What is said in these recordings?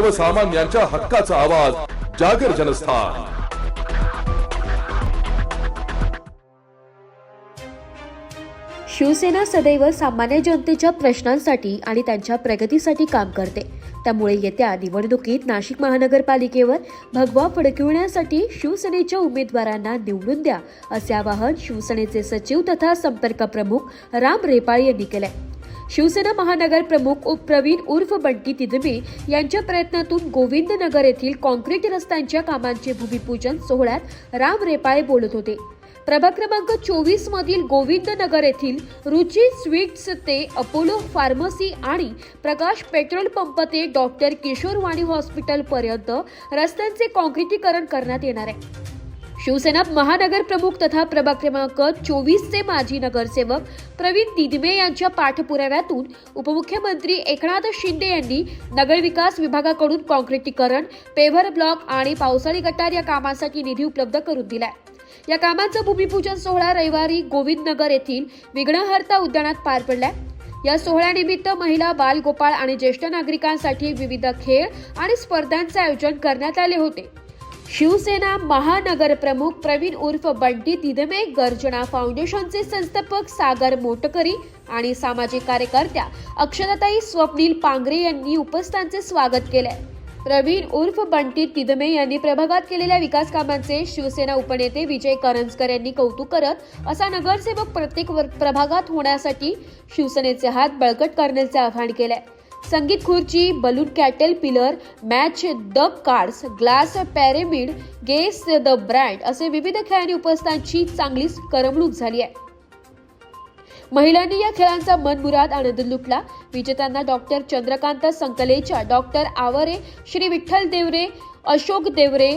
सर्वसामान्यांच्या हक्काचा आवाज जागर जनस्थान. शिवसेना सदैव सामान्य जनतेच्या प्रश्नांसाठी आणि त्यांच्या प्रगतीसाठी काम करते. त्यामुळे येत्या निवडणुकीत नाशिक महानगरपालिकेवर भगवा फडकविण्यासाठी शिवसेनेच्या उमेदवारांना निवडून द्या असे आवाहन शिवसेनेचे सचिव तथा संपर्क प्रमुख राम रेपाळ यांनी केले शिवसेना महानगर प्रमुख प्रवीण उर्फ बंटी तिदमे यांच्या प्रयत्नातून गोविंदनगर येथील कॉन्क्रीट रस्त्यांच्या कामांचे भूमिपूजन सोहळ्यात राम रेपाळे बोलत होते. प्रभाग क्रमांक चोवीस मधील गोविंदनगर येथील रुची स्वीट्स ते अपोलो फार्मसी आणि प्रकाश पेट्रोल पंप ते डॉक्टर किशोर वाणी हॉस्पिटल पर्यंत रस्त्यांचे कॉन्क्रिटीकरण करण्यात येणार आहे. शिवसेना महानगर प्रमुख तथा प्रभाग क्रमांक चोवीसचे माजी नगरसेवक प्रवीण दिदमे यांच्या पाठपुराव्यातून उपमुख्यमंत्री एकनाथ शिंदे यांनी नगरविकास विभागाकडून कॉन्क्रिटीकरण पेव्हर ब्लॉक आणि पावसाळी गटार या कामांसाठी निधी उपलब्ध करून दिलाय. या कामाचा भूमिपूजन सोहळा रविवारी गोविंदनगर येथील विघ्नहर्ता उद्यानात पार पडलाय. या सोहळ्यानिमित्त महिला बाल गोपाळ आणि ज्येष्ठ नागरिकांसाठी विविध खेळ आणि स्पर्धांचे आयोजन करण्यात आले होते. शिवसेना महानगर प्रमुख प्रवीण उर्फ बंटी दिदमे गर्जना फाउंडेशनचे संस्थापक सागर मोटकरी आणि सामाजिक कार्यकर्त्या अक्षताताई स्वप्नील पांगरे यांनी उपस्थांचे स्वागत केले प्रवीण उर्फ बंटी तिदमे यांनी प्रभागात केलेल्या विकास कामांचे शिवसेना उपनेते विजय करंजकर यांनी कौतुक करत असा नगरसेवक प्रत्येक प्रभागात होण्यासाठी शिवसेनेचे हात बळकट करण्याचे आवाहन केले संगीत खुर्ची balloon caterpillar match the cards glass pyramid guess the brand असे विविध खेळांनी उपस्थांची चांगलीच करमणूक झाली आहे. महिलांनी या खेळांचा मनमुराद आनंद लुटला. विजेत्यांना डॉक्टर चंद्रकांत संकलेच्या डॉक्टर आवरे श्री विठ्ठल देवरे अशोक देवरे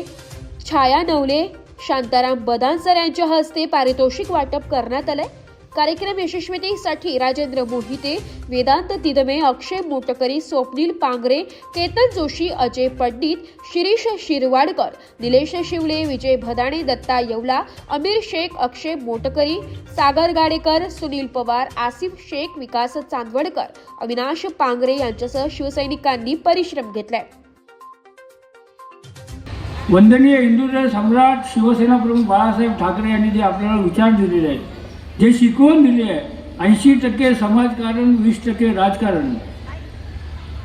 छाया नवले शांताराम बदानसर यांच्या हस्ते पारितोषिक वाटप करण्यात आलंय. कार्यक्रम यशस्वीतेसाठी राजेंद्र मोहिते वेदांत तिदमे अक्षय मोटकरी स्वप्नील पांगरे केतन जोशी अजय पंडित शिरीष शिरवाडकर निलेश शिवले विजय भदाणे दत्ता येवला अमीर शेख अक्षय मोटकरी सागर गाडेकर सुनील पवार आसिफ शेख विकास चांदवडकर अविनाश पांगरे यांच्यासह शिवसैनिकांनी परिश्रम घेतलाय. वंदनीय हिंदू सम्राट शिवसेना प्रमुख बाळासाहेब ठाकरे यांनी जे आपल्याला विचार दिलेले आहेत जे शिकवून दिले आहे ऐंशी टक्के समाजकारण वीस टक्के राजकारण.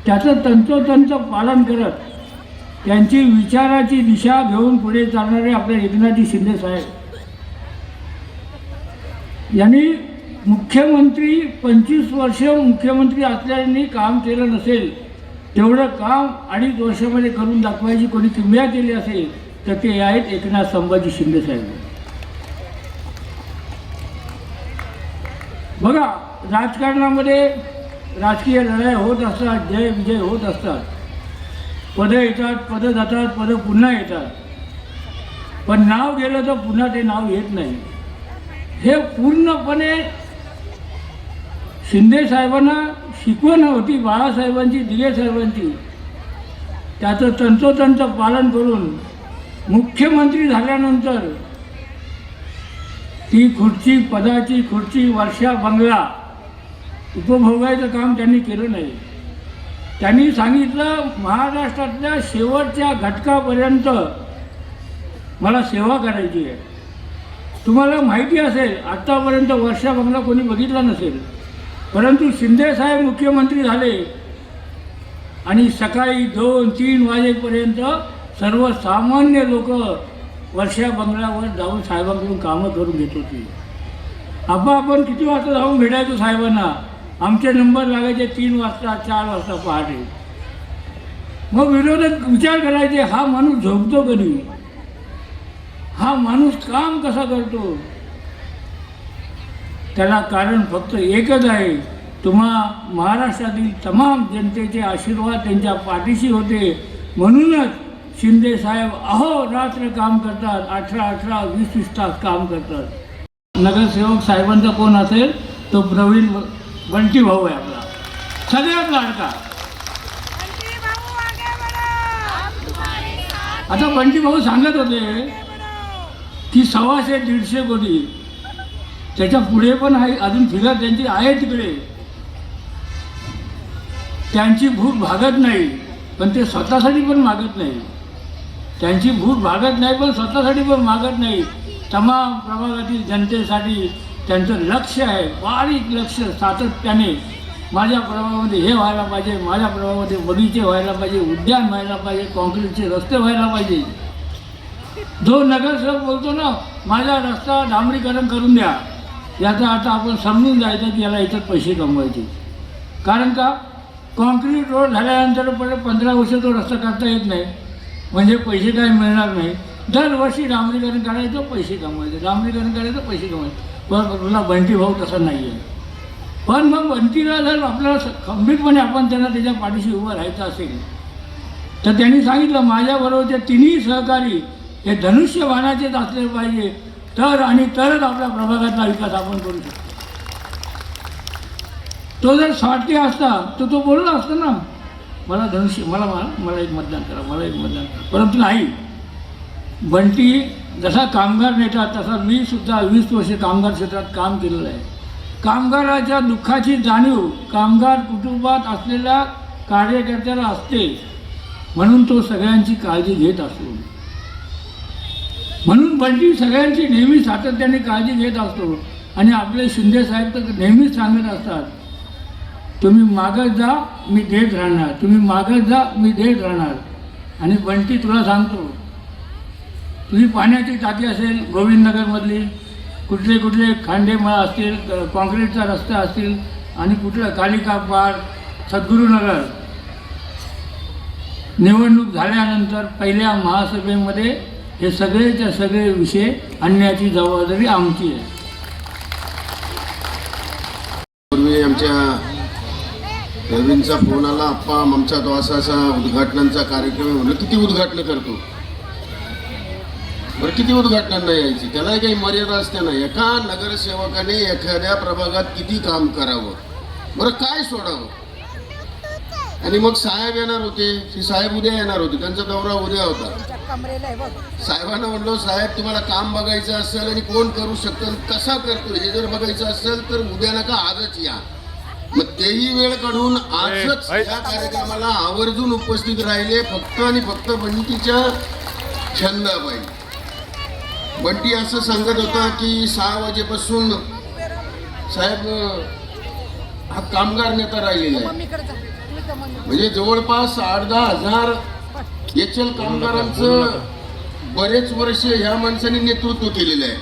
त्याचं तंतोतंत पालन करत त्यांची विचाराची दिशा घेऊन पुढे चालणारे आपले एकनाथजी शिंदे साहेब. यांनी मुख्यमंत्री पंचवीस वर्ष मुख्यमंत्री असल्याने काम केलं नसेल तेवढं काम अडीच वर्षामध्ये करून दाखवायची कोणी किमया केली असेल तर ते आहेत एकनाथ संभाजी शिंदे साहेब. बघा राजकारणामध्ये राजकीय लढाई होत असतात जय विजय होत असतात. पदं येतात पदं जातात पदं पुन्हा येतात. पण नाव गेलं तर पुन्हा ते नाव येत नाही. हे पूर्णपणे शिंदे साहेबांना शिकवण होती बाळासाहेबांची दिगे साहेबांची. त्याचं तंतोतंत पालन करून मुख्यमंत्री झाल्यानंतर ती खुर्ची पदाची खुर्ची वर्षा बंगला उपभोगायचं काम त्यांनी केलं नाही. त्यांनी सांगितलं महाराष्ट्रातल्या शेवटच्या घटकापर्यंत मला सेवा करायची आहे. तुम्हाला माहिती असेल आत्तापर्यंत वर्षा बंगला कोणी बघितला नसेल. परंतु शिंदेसाहेब मुख्यमंत्री झाले आणि सकाळी दोन तीन वाजेपर्यंत सर्वसामान्य लोक वर्षा बंगल्यावर जाऊन साहेबांकडून कामं करून घेत होती. आबा आपण किती वाजता जाऊन भेटायचो साहेबांना? आमचे नंबर लागायचे तीन वाजता चार वाजता पहाटे. मग विरोधक विचार करायचे हा माणूस झोपतो कधी हा माणूस काम कसा करतो? त्याला कारण फक्त एकच आहे तुम्हा महाराष्ट्रातील तमाम जनतेचे आशीर्वाद त्यांच्या पाठीशी होते. म्हणूनच शिंदे साहेब अहो रात्र काम करतात अठरा अठरा वीस वीस तास काम करतात. नगरसेवक साहेबांचा कोण असेल तो प्रवीण बंटी भाऊ आहे आपला. सगळ्यात लाडका. आता बंटी भाऊ सांगत होते की सव्वाशे दीडशे कोटी. त्याच्या पुढे पण आहे अजून फिगर त्यांची आहे तिकडे. त्यांची भूक भागत नाही पण ते स्वतःसाठी पण मागत नाही. त्यांची भूक भागत नाही पण स्वतःसाठी पण मागत नाही. तमाम प्रभागातील जनतेसाठी त्यांचं लक्ष आहे बारीक लक्ष सातत्याने माझ्या प्रभागामध्ये हे व्हायला पाहिजे माझ्या प्रभागामध्ये बगीचे व्हायला पाहिजे उद्यान व्हायला पाहिजे कॉन्क्रीटचे रस्ते व्हायला पाहिजे. जो नगरसेवक बोलतो ना माझा रस्ता डांबरीकरण करून द्या याचा अर्थ आपण समजून जायचं की याला इथं पैसे कमवायचे. कारण का? कॉन्क्रीट रोड झाल्यानंतर परत पंधरा वर्ष तो रस्ता करता येत नाही. म्हणजे पैसे काय मिळणार नाही. दरवर्षी डांबरीकरण करायचं पैसे कमवायचे. डांबरीकरण करायचं पैसे कमवायचे. पण तुला बंटी भाऊ तसा नाही आहे पण मग बंटीला जर आपल्याला खंबीरपणे आपण त्यांना त्याच्या पाठीशी उभं राहायचं असेल तर त्यांनी सांगितलं माझ्याबरोबरचे तिन्ही सहकारी हे धनुष्यबाणाचेच असले पाहिजे तर आणि तरच आपल्या प्रभागातला विकास आपण करू शकतो. तो जर स्वार्थी असता तर तो बोलला असता ना. मला धनुष्य मला मला मला एक मतदान करा मला एक मतदान करा. परंतु नाही. बंटी जसा कामगार नेता तसा मी सुद्धा वीस वर्ष कामगार क्षेत्रात काम केलेलं आहे. कामगाराच्या दुःखाची जाणीव कामगार कुटुंबात असलेल्या कार्यकर्त्याला असते. म्हणून तो सगळ्यांची काळजी घेत असतो. म्हणून बंटी सगळ्यांची नेहमी सातत्याने काळजी घेत असतो. आणि आपले शिंदे साहेब तर नेहमीच सांगत असतात तुम्ही मागत जा मी देत राहणार. तुम्ही मागत जा मी देत राहणार. आणि बंटी तुला सांगतो तुझी पाण्याची टाकी असेल गोविंदनगरमधली कुठले कुठले खांडेमळा असतील कॉन्क्रीटचा काँक्रीटचा रस्ता असतील आणि कुठलं कालिका पार सद्गुरुनगर. निवडणूक झाल्यानंतर पहिल्या महासभेमध्ये हे सगळेच्या सगळे विषय आणण्याची जबाबदारी आमची आहे. पूर्वी आमच्या रवींचा फोन आला आप्पा आमचा द्वासाचा उद्घाटनांचा कार्यक्रम आहे. म्हणलं किती उद्घाटन करतो? बरं किती उद्घाटनांना यायची? त्याला काही मर्यादा असते ना. एका नगरसेवकाने एखाद्या प्रभागात किती काम करावं? बरं काय सोडावं? आणि मग साहेब येणार होते. ती साहेब उद्या येणार होते. त्यांचा दौरा उद्या होता. साहेबांना म्हणलो साहेब तुम्हाला काम बघायचं असेल आणि कोण करू शकतं? कसा करतो हे जर बघायचं असेल तर उद्या नका आजच या. मग तेही वेळ काढून आजच या कार्यक्रमाला आवर्जून उपस्थित राहिले फक्त आणि फक्त बंटीच्या छंदाबाई. बंटी असं सांगत होता की सहा वाजेपासून साहेब हा कामगार नेता राहिलेला आहे. म्हणजे जवळपास आठ दहा हजार एच एल कामगारांचं बरेच वर्ष ह्या माणसाने नेतृत्व केलेलं आहे.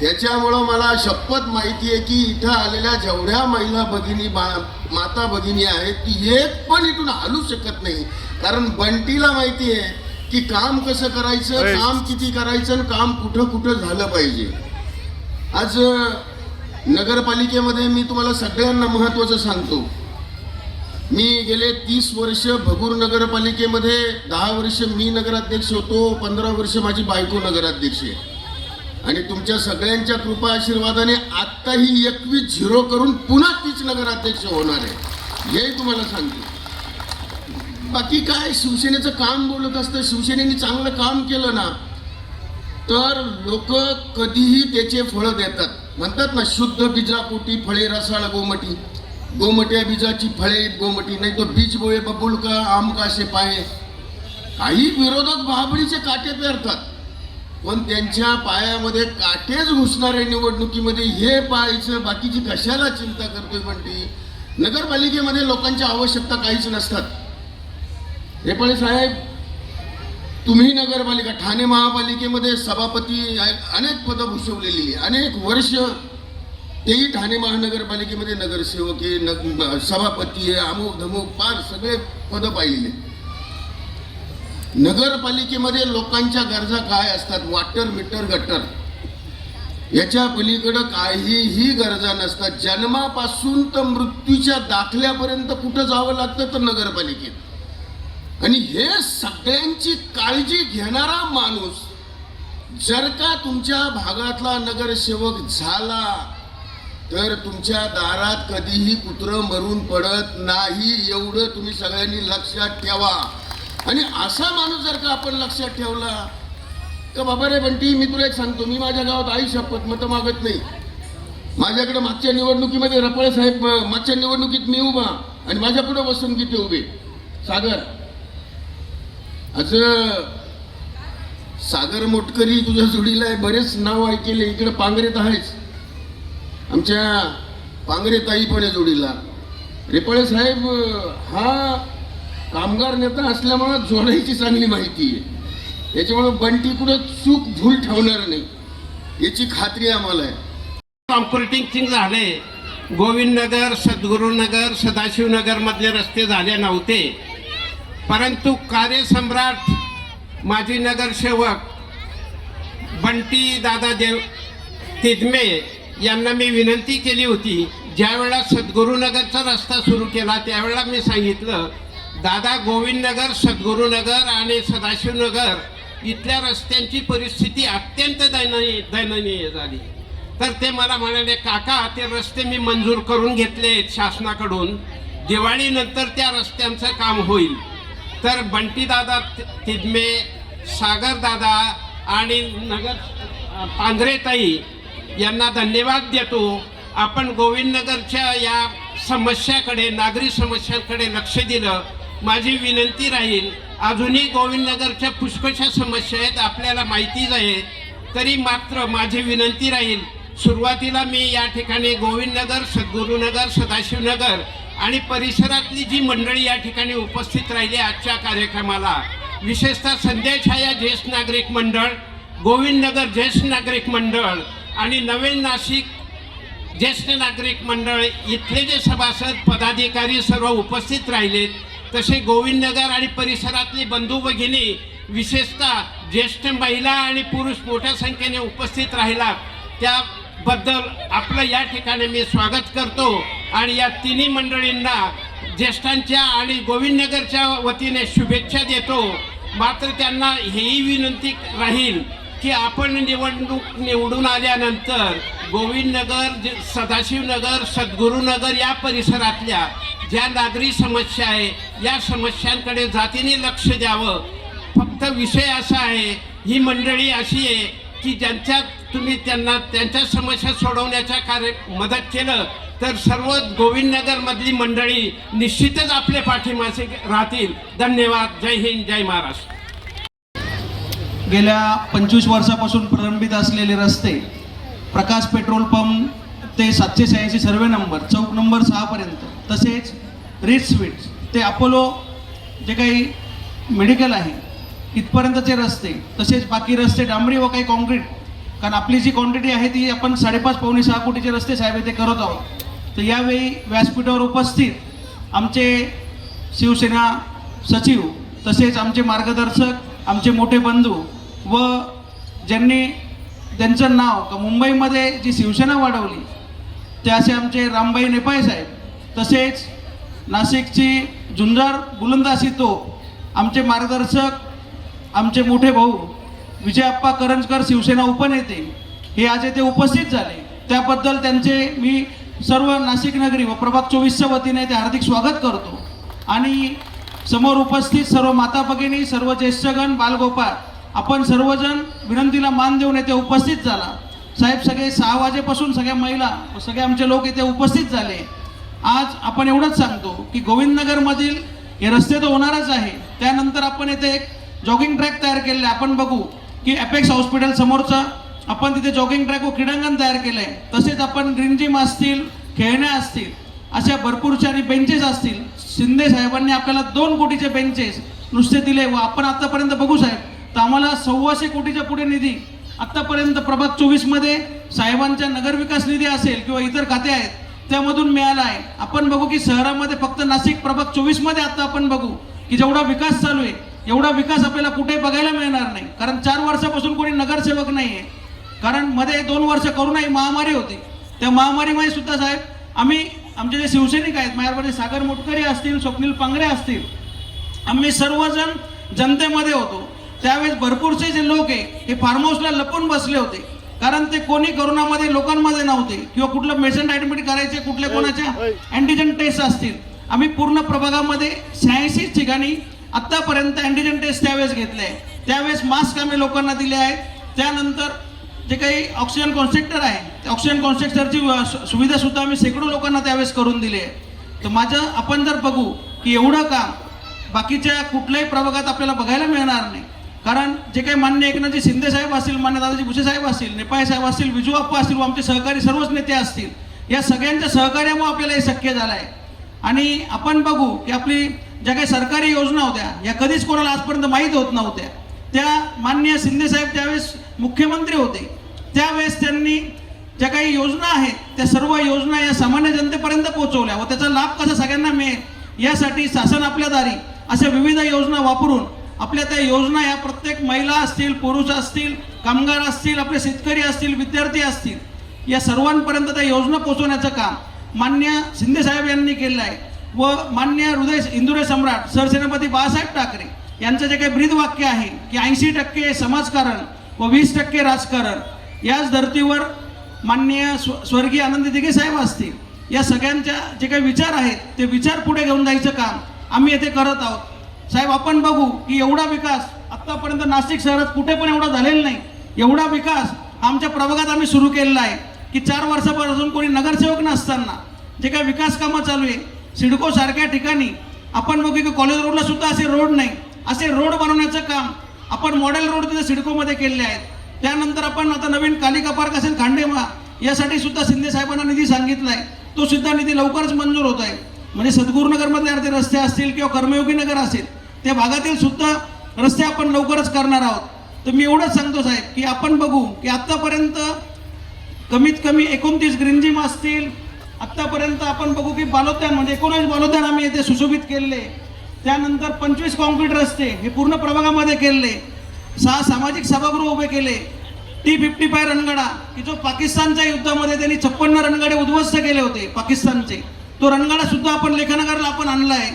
त्याच्यामुळं मला शपथ माहिती आहे की इथं आलेल्या जेवढ्या महिला भगिनी बा माता भगिनी आहेत ती एक पण इथून हलू शकत नाही. कारण बंटीला माहिती आहे की काम कसं करायचं काम किती करायचं आणि काम कुठं कुठं झालं पाहिजे. आज नगरपालिकेमध्ये मी तुम्हाला सगळ्यांना महत्त्वाचं सांगतो. मी गेले तीस वर्ष भगूर नगरपालिकेमध्ये दहा वर्ष मी नगराध्यक्ष होतो पंधरा वर्ष माझी बायको नगराध्यक्ष आहे. आणि तुमच्या सगळ्यांच्या कृपा आशीर्वादाने आत्ताही एकवीस झिरो करून पुन्हा तीच नगराध्यक्ष होणार आहे. हेही तुम्हाला सांगते. बाकी काय शिवसेनेचं काम बोलत असतं शिवसेनेने चांगलं काम केलं ना तर लोक कधीही त्याचे फळं देतात. म्हणतात ना शुद्ध बीजापोटी फळे रसाळ गोमटी. गोमट्या बीजाची फळे गोमटी नाही तो बीज बोळे बबुल का आम कासे पाये काही विरोधक बाबडीचे काटे पेरतात. पण त्यांच्या पायामध्ये काटेच घुसणाऱ्या निवडणुकीमध्ये हे पाहायचं बाकीची कशाला चिंता करतोय म्हणते? नगरपालिकेमध्ये लोकांच्या आवश्यकता काहीच नसतात. हे पण साहेब तुम्ही नगरपालिका ठाणे महापालिकेमध्ये सभापती अनेक पदं भूषवलेली अनेक वर्ष तेही ठाणे महानगरपालिकेमध्ये नगरसेवक आहे नग सभापती आहे अमुक धमुक पार सगळे पदं पाहिलेले नगरपालिकेमध्ये लोकांच्या गरजा काय असतात? Water meter gutter. याच्या पलीकडं काहीही गरजा नसतात. जन्मापासून तर मृत्यूच्या दाखल्यापर्यंत कुठं जावं लागतं तर नगरपालिकेत. आणि हे सगळ्यांची काळजी घेणारा माणूस जर का तुमच्या भागातला नगरसेवक झाला तर तुमच्या दारात कधीही कुत्रं मरून पडत नाही. एवढं तुम्ही सगळ्यांनी लक्षात ठेवा. आणि असा माणूस जर का आपण लक्षात ठेवला का बाबा रे बंटी मी तुला एक सांगतो मी माझ्या गावात आई शपथ मतं मागत नाही. माझ्याकडे मागच्या निवडणुकीमध्ये रपाळे साहेब मागच्या निवडणुकीत मी उभा आणि माझ्या पुढे बसून किती उभे. सागर असं सागर मोटकरी तुझ्या जोडीला आहे बरेच नाव ऐकले इकडे पांगरेत आहेच आमच्या पांगरे ताई पण आहे जोडीला. रेपाळे साहेब हा कामगार नेता असल्यामुळे जोडायची चांगली माहिती आहे. त्याच्यामुळे बंटी कुठं चूक भूल ठेवणार नाही. याची खात्री आम्हाला आहे. कॉम्प्युटिंग झाले. गोविंदनगर सद्गुरुनगर सदाशिवनगर मधले रस्ते झाले नव्हते. परंतु कार्यसम्राट माजी नगरसेवक बंटी दादा देव तिदमे यांना मी विनंती केली होती. ज्यावेळेला सद्गुरुनगरचा रस्ता सुरू केला त्यावेळेला मी सांगितलं दादा गोविंदनगर सद्गुरुनगर आणि सदाशिवनगर इथल्या रस्त्यांची परिस्थिती अत्यंत दयनीय दैननीय झाली. तर ते मला म्हणाले काका ते रस्ते मी मंजूर करून घेतले आहेत शासनाकडून. दिवाळीनंतर त्या रस्त्यांचं काम होईल. तर बंटीदादा तिदमे सागरदादा आणि नगर पांढरेताई यांना धन्यवाद देतो. आपण गोविंदनगरच्या या समस्याकडे नागरी समस्यांकडे लक्ष दिलं. माझी विनंती राहील अजूनही गोविंदनगरच्या पुष्कळशा समस्या आहेत आपल्याला माहितीच आहे. तरी मात्र माझी विनंती राहील सुरुवातीला मी या ठिकाणी गोविंदनगर सद्गुरुनगर सदाशिवनगर आणि परिसरातली जी मंडळी या ठिकाणी उपस्थित राहिली आजच्या कार्यक्रमाला विशेषतः संदेशाया ज्येष्ठ नागरिक मंडळ गोविंदनगर ज्येष्ठ नागरिक मंडळ आणि नवीन नाशिक ज्येष्ठ नागरिक मंडळ इथले जे सभासद पदाधिकारी सर्व उपस्थित राहिलेत तसे गोविंदनगर आणि परिसरातली बंधू भगिनी विशेषतः ज्येष्ठ महिला आणि पुरुष मोठ्या संख्येने उपस्थित राहिला. त्याबद्दल आपलं या ठिकाणी मी स्वागत करतो आणि या तिन्ही मंडळींना ज्येष्ठांच्या आणि गोविंदनगरच्या वतीने शुभेच्छा देतो. मात्र त्यांना हेही विनंती राहील की आपण निवडणूक निवडून आल्यानंतर गोविंदनगर सदाशिवनगर सद्गुरुनगर या परिसरातल्या ज्या नागरी समस्या आहे या समस्यांकडे जातीने लक्ष द्यावं. फक्त विषय असा आहे ही मंडळी अशी आहे की ज्यांच्यात तुम्ही त्यांना त्यांच्या समस्या सोडवण्याच्या कार्य मदत केलं तर सर्व गोविंदनगरमधली मंडळी निश्चितच आपले पाठीमासे राहतील. धन्यवाद. जय हिंद जय महाराष्ट्र. गेल्या पंचवीस वर्षापासून प्रलंबित असलेले रस्ते प्रकाश पेट्रोल पंप ते सातशे शहाऐंशी सर्वे नंबर चौक नंबर सहापर्यंत तसेच रिच स्वीट्स ते अपोलो जे काही मेडिकल आहे इथपर्यंतचे रस्ते तसेच बाकी रस्ते डांबरी व काही कॉन्क्रीट कारण आपली जी क्वांटिटी आहे ती आपण साडेपाच पावणे सहा कोटीचे रस्ते साहेब इथे करत आहोत. तर यावेळी व्यासपीठावर उपस्थित आमचे शिवसेना सचिव तसेच आमचे मार्गदर्शक आमचे मोठे बंधू व ज्यांनी त्यांचं नाव का मुंबईमध्ये जी शिवसेना वाढवली ते असे आमचे रामबाई नेपाळे साहेब तसेच नाशिकची झुंजार बुलंदासी तो आमचे मार्गदर्शक आमचे मोठे भाऊ विजयप्पा करंजकर शिवसेना उपनेते हे आज येथे उपस्थित झाले. त्याबद्दल त्यांचे मी सर्व नाशिक नगरी व प्रभाग चोवीसच्या वतीने ते हार्दिक स्वागत करतो. आणि समोर उपस्थित सर्व माता भगिनी सर्व ज्येष्ठगण बालगोपाळ आपण सर्वजण विनंतीला मान देऊन येथे उपस्थित झाला. साहेब सगळे सहा वाजेपासून सगळ्या महिला सगळे आमचे लोक इथे उपस्थित झाले. आज आपण एवढंच सांगतो की गोविंदनगरमधील हे रस्ते तर होणारच आहे. त्यानंतर आपण येथे एक जॉगिंग ट्रॅक तयार केलेला आहे. आपण बघू की अपेक्स हॉस्पिटल समोरचा आपण तिथे जॉगिंग ट्रॅक व क्रीडांगण तयार केलं आहे तसेच आपण ग्रीन जिम असतील खेळण्या असतील अशा भरपूरच्या आणि बेंचेस असतील. शिंदे साहेबांनी आपल्याला दोन कोटीचे बेंचेस नुसते दिले व आपण आतापर्यंत बघू साहेब तर आम्हाला सव्वाशे कोटीच्या पुढे निधी आतापर्यंत प्रभाग चोवीसमध्ये साहेबांच्या नगरविकास निधी असेल किंवा इतर खाते आहेत त्यामधून मिळाला आहे. आपण बघू की शहरामध्ये फक्त नाशिक प्रभाग चोवीसमध्ये आता आपण बघू की जेवढा विकास चालू आहे एवढा विकास आपल्याला कुठे बघायला मिळणार नाही. कारण चार वर्षापासून कोणी नगरसेवक नाही आहे. कारण मध्ये दोन वर्ष करोना महामारी होती. त्या महामारीमध्ये सुद्धा साहेब आम्ही आमचे जे शिवसैनिक आहेत माझ्यामध्ये सागर मोटकरी असतील स्वप्नील पांगरे असतील आम्ही सर्वजण जनतेमध्ये होतो. त्यावेळेस भरपूरसे जे लोक आहे हे फार्म हाऊसला लपून बसले होते. कारण ते कोणी करोनामध्ये लोकांमध्ये नव्हते. किंवा कुठलं पेशंट ऍडमिट करायचे कुठल्या कोणाच्या अँटीजन टेस्ट असतील. आम्ही पूर्ण प्रभागामध्ये शहाऐंशी ठिकाणी आतापर्यंत अँटीजन टेस्ट त्यावेळेस घेतले आहे. त्यावेळेस मास्क आम्ही लोकांना दिले आहेत. त्यानंतर जे काही ऑक्सिजन कॉन्स्ट्रक्टर आहे त्या ऑक्सिजन कॉन्स्ट्रक्टरची सुविधा सुद्धा आम्ही शेकडो लोकांना त्यावेळेस करून दिली आहे. तर माझं आपण जर बघू की एवढं काम बाकीच्या कुठल्याही प्रभागात आपल्याला बघायला मिळणार नाही. कारण जे काही मान्य एकनाथजी शिंदे साहेब असतील मान्य दादाजी भुसे साहेब असतील नेपाळ साहेब असतील विजू अप्पा असतील व आमचे सहकारी सर्वच नेते असतील या सगळ्यांच्या सहकार्यामुळे आपल्याला हे शक्य झालं आहे आणि आपण बघू की आपली ज्या काही सरकारी योजना होत्या या कधीच कोणाला आजपर्यंत माहीत होत नव्हत्या. त्या माननीय शिंदे साहेब त्यावेळेस मुख्यमंत्री होते. त्यावेळेस त्यांनी ज्या काही योजना आहेत त्या सर्व योजना या सामान्य जनतेपर्यंत पोहोचवल्या व त्याचा लाभ कसा सगळ्यांना मिळेल यासाठी शासन आपल्या दारी अशा विविध योजना वापरून आपल्या त्या योजना या प्रत्येक महिला असतील पुरुष असतील कामगार असतील आपले शेतकरी असतील विद्यार्थी असतील या सर्वांपर्यंत त्या योजना पोचवण्याचं काम मान्य शिंदेसाहेब यांनी केलं आहे. व मान्य हृदय इंदुरे सम्राट सरसेनापती बाळासाहेब ठाकरे यांचं जे काही ब्रीदवाक्य आहे की ऐंशी टक्के समाजकारण व वीस टक्के राजकारण याच धर्तीवर माननीय स्व स्वर्गीय आनंदी दिघे साहेब असतील या सगळ्यांच्या जे काही विचार आहेत ते विचार पुढे घेऊन जायचं काम आम्ही येथे करत आहोत. साहेब आपण बघू की एवढा विकास आत्तापर्यंत नाशिक शहरात कुठे पण एवढा झालेला नाही. एवढा विकास आमच्या प्रभागात आम्ही सुरू केलेला आहे की चार वर्षापासून कोणी नगरसेवक नसताना जे काही विकास कामं चालू आहे सिडकोसारख्या ठिकाणी आपण बघू की कॉलेज रोडला सुद्धा असे रोड नाही. असे रोड बनवण्याचं काम आपण मॉडेल रोड तिथे सिडकोमध्ये केलेले आहेत. त्यानंतर आपण आता नवीन कालिका पार्क असेल खांडेमा यासाठी सुद्धा शिंदे साहेबांना निधी सांगितला आहे. तो सुद्धा निधी लवकरच मंजूर होत आहे. म्हणजे सद्गुरुनगरमधले अर्धे रस्ते असतील किंवा कर्मयोगी नगर असेल त्या भागातील सुद्धा रस्ते आपण लवकरच करणार आहोत. तर मी एवढंच सांगतो साहेब की आपण बघू की आत्तापर्यंत कमीत कमी एकोणतीस ग्रीनजिम असतील. आत्तापर्यंत आपण बघू की बालोद्यान म्हणजे एकोणीस बालोद्यान आम्ही येथे सुशोभित केलेले. त्यानंतर पंचवीस कॉन्क्रीट रस्ते हे पूर्ण प्रभागामध्ये केलेले. सहा सामाजिक सभागृह उभे केले. टी फिफ्टी फाय रणगाडा की जो पाकिस्तानच्या युद्धामध्ये त्यांनी छप्पन्न रणगाडे उद्ध्वस्त केले होते पाकिस्तानचे. तो रणगाडा सुद्धा आपण लेखनगरला आपण आणला आहे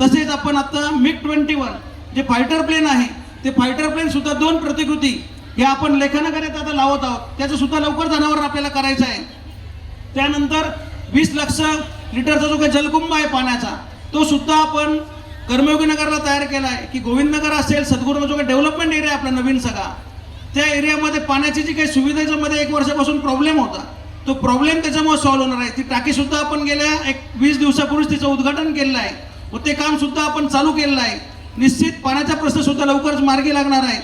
तसेच आपण आता मिग ट्वेंटी वन जे फायटर प्लेन आहे ते फायटर प्लेन सुद्धा दोन प्रतिकृती हे आपण लेखनगर आता लावत आहोत. त्याचं सुद्धा लवकर जनावर आपल्याला करायचं आहे. त्यानंतर वीस लक्ष लिटरचा जो काही जलकुंभ आहे पाण्याचा तो सुद्धा आपण कर्मयोगी नगरला तयार केला आहे की गोविंदनगर असेल सद्गुरू जो काही डेव्हलपमेंट एरिया आहे आपला नवीन सगळा त्या एरियामध्ये पाण्याची जी काही सुविधेच्यामध्ये एक वर्षापासून प्रॉब्लेम होता तो प्रॉब्लेम त्याच्यामुळे सॉल्व्ह होणार आहे. ती टाकीसुद्धा आपण गेल्या एक वीस दिवसापूर्वीच तिचं उद्घाटन केलेलं आहे. व ते काम सुद्धा आपण चालू केलेलं आहे. निश्चित पाण्याचा प्रश्न सुद्धा लवकरच मार्गी लागणार आहे.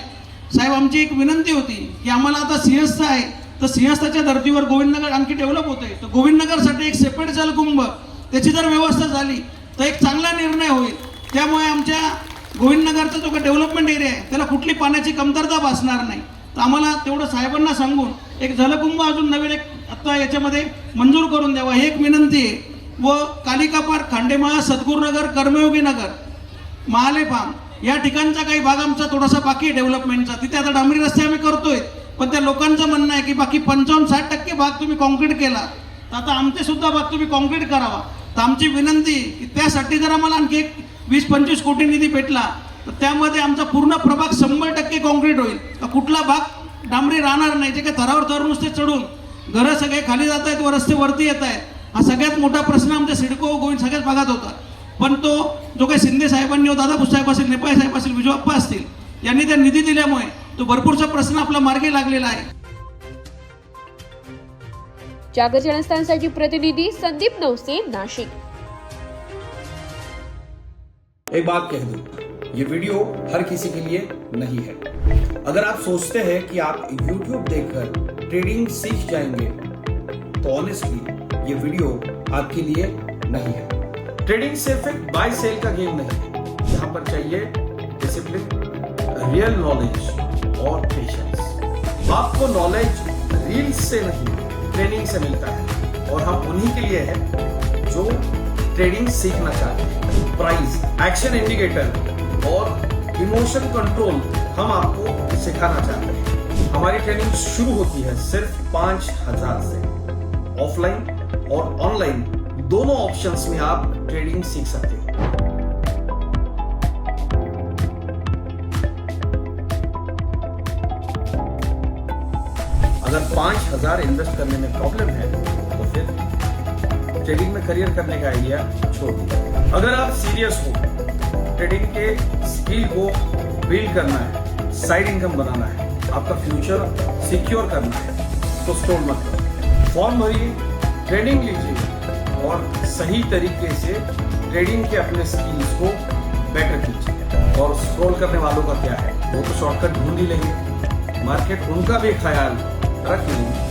साहेब आमची एक विनंती होती की आम्हाला आता सिंहस्थ आहे. तर सिंहस्थाच्या धर्तीवर गोविंदनगर आणखी डेव्हलप होते तर गोविंदनगरसाठी एक सेपरेट जलकुंभ त्याची जर व्यवस्था झाली तर एक चांगला निर्णय होईल. त्यामुळे आमच्या गोविंदनगरचा जो काही डेव्हलपमेंट एरिया आहे त्याला कुठली पाण्याची कमतरता भासणार नाही. तर आम्हाला तेवढं साहेबांना सांगून एक जलकुंभ अजून नवीन एक आत्ता याच्यामध्ये मंजूर करून द्यावा ही एक विनंती आहे. व कालिका पार्क सद्गुरुनगर कर्मयोगी नगर महाले फार्म. या ठिकाणचा काही भाग आमचा थोडासा बाकी आहे डेव्हलपमेंटचा. तिथे आता डांबरी रस्ते आम्ही करतोय. पण त्या लोकांचं म्हणणं आहे की बाकी पंचावन्न साठ टक्के भाग तुम्ही कॉन्क्रीट केला. तर आता आमचे सुद्धा भाग तुम्ही कॉन्क्रीट करावा. तर आमची विनंती की त्यासाठी जर आम्हाला आणखी एक वीस पंचवीस कोटी निधी भेटला. तर त्यामध्ये आमचा पूर्ण प्रभाग शंभर टक्के कॉन्क्रीट होईल. तर कुठला भाग डांबरी राहणार नाही. जे काही थरावर थर नुसते चढून घरं सगळे खाली जात आहेत व रस्ते वरती येत आहेत हा सगळ्यात मोठा प्रश्न आमच्या सिडको गोविंद सगळ्याच भागात होता. पण तो जो काही शिंदे साहेबांनी व दादा साहेब असेल नेपाळे साहेब असतील विजू अप्पा असतील यांनी त्या निधी दिल्यामुळे तो भरपूरसा प्रश्न आपला मार्गी लागलेला आहे. जागर जनस्थानसाठी प्रतिनिधी संदीप नवसे नाशिक. एक बात कह दूं ये वीडियो हर किसी के लिए नहीं है। अगर आप सोचते हैं कि आप YouTube देखकर ट्रेडिंग सीख जाएंगे तो ऑनेस्टली ये वीडियो आपके लिए नहीं है। ट्रेडिंग सिर्फ़ एक बाय सेल का गेम नहीं है यहाँ पर चाहिए डिसिप्लिन रियल नॉलेज और पेशेंस आपको नॉलेज रील्स से नहीं ट्रेनिंग से मिलता है। और हम उन्हीं के लिए हैं जो ट्रेडिंग सीखना चाहते हैं। प्राइस एक्शन इंडिकेटर और इमोशन कंट्रोल हम आपको सिखाना चाहते हैं। हमारी ट्रेनिंग शुरू होती है सिर्फ़ पाँच हज़ार से। ऑफलाइन और ऑनलाइन दोनों ऑप्शंस में आप ट्रेडिंग सीख सकते हैं। अगर पाँच हज़ार इन्वेस्ट करने में प्रॉब्लम है तो फिर ट्रेडिंग में करियर करने का आइडिया छोड़ दीजिए। अगर आप सीरियस हो ट्रेडिंग के स्किल को बिल्ड करना है साइड इनकम बनाना है, आपका फ्यूचर सिक्योर करना है तो स्टोर मत करो। फॉर्म भरिए ट्रेनिंग लीजिए और सही तरीके से ट्रेडिंग के अपने स्किल्स को बेटर कीजिए। और स्क्रॉल करने वालों का क्या है? वो तो शॉर्टकट ढूंढ ही लेंगे। मार्केट उनका भी ख्याल रख लेंगे